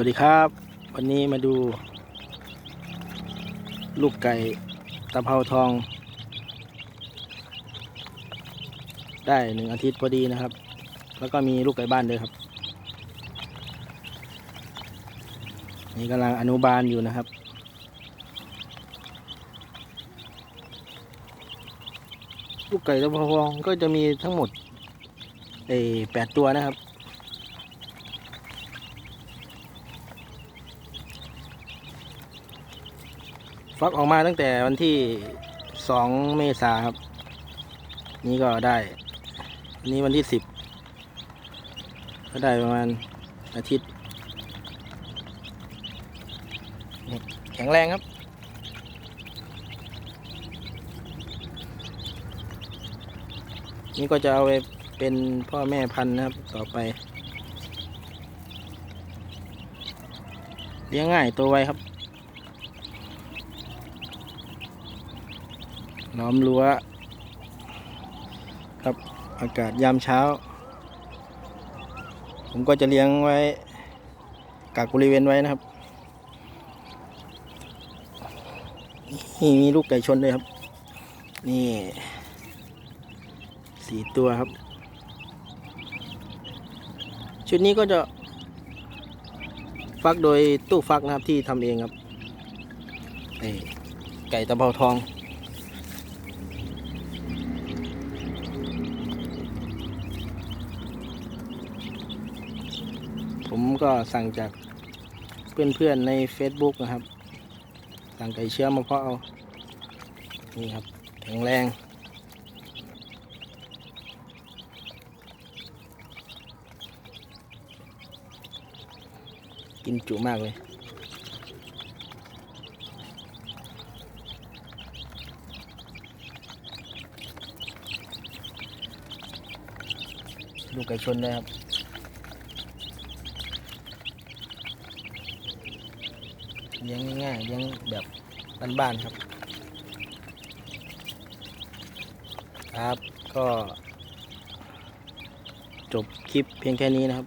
วัสดีครับ วันนี้มาดู ลูกไก่ตะเภาทอง ได้หนึ่งอาทิตย์พอดีนะครับ แล้วก็มีลูกไก่บ้านด้วยครับ นี่กำลังอนุบาลอยู่นะครับ ลูกไก่ตะเภาทองก็จะมีทั้งหมดเออแปดตัวนะครับ ฟักออกมาตั้งแต่วันที่สองเมษาครับ นี่ก็ได้อันนี้วันที่สิบก็ได้ประมาณอาทิตย์แข็งแรงครับ นี่ก็จะเอาไปเป็นพ่อแม่พันธุ์นะครับต่อไป เลี้ยงง่ายตัวไวครับ ล้อมรั้วครับอากาศยามเช้า ผมก็จะเลี้ยงไว้กักบริเวณไว้นะครับนี่มีลูกไก่ชนด้วยครับ นี่สี่ตัวครับ ชุดนี้ก็จะ ฟักโดยตู้ฟักนะครับที่ทำเองครับไอ้ไก่ตะเภาทอง ผมก็สั่งจากเพื่อนๆใน Facebook นะครับ สั่งไก่เชื้อมาเพาะเอา นี่ครับ แข็งแรง กินจุมากเลยลูกไก่ชนเลยครับ เลี้ยงง่ายๆเลี้ยงแบบบ้านๆครับ ครับก็จบคลิปเพียงแค่นี้นะครับ